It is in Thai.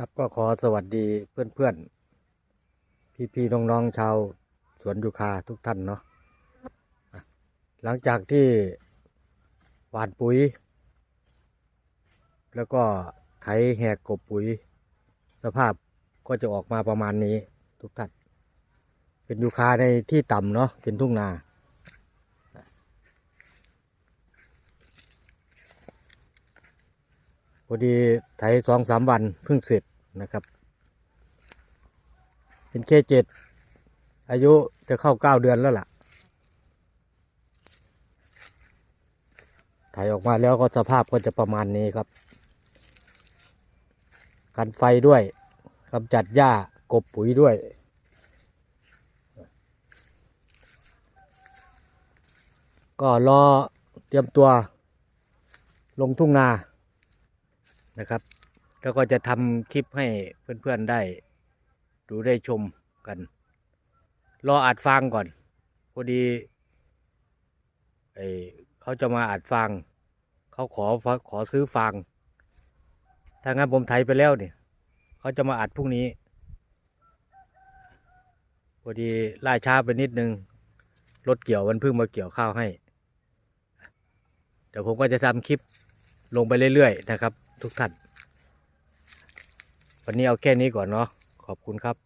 ครับก็ขอสวัสดีเพื่อนๆ พี่ๆน้องๆชาวสวนยูคาทุกท่านเนาะหลังจากที่หว่านปุ๋ย แล้วก็ไถแหกกบปุ๋ย สภาพก็จะออกมาประมาณนี้ทุกท่านเป็นยูคาในที่ต่ำเนาะเป็นทุ่งนา พอดีไถสองสามวันเพิ่งเสร็จนะครับ เป็นเคเจ็ดอายุจะเข้าเก้าเดือนแล้วล่ะไถออกมาแล้วก็สภาพก็จะประมาณนี้ครับ กันไฟด้วยกำจัดหญ้ากบปุ๋ยด้วยก็รอเตรียมตัวลงทุ่งนา นะครับ แล้วก็จะทำคลิปให้เพื่อนๆได้ ดูได้ชมกัน รออัดฟังก่อน พอดีเเขาจะมาอัดฟัง เขาขอขอซื้อฟัง ถ้างั้นผมไถไปแล้วเนี่ย เขาจะมาอัดพรุ่งนี้ พอดีล่าช้าไปนิดนึง รถเกี่ยวมันเพิ่งมาเกี่ยวข้าวให้เดี๋ยวผมก็จะทำคลิปลงไปเรื่อยๆนะครับ ทุกท่าน วันนี้เอาแค่นี้ก่อนเนาะขอบคุณครับ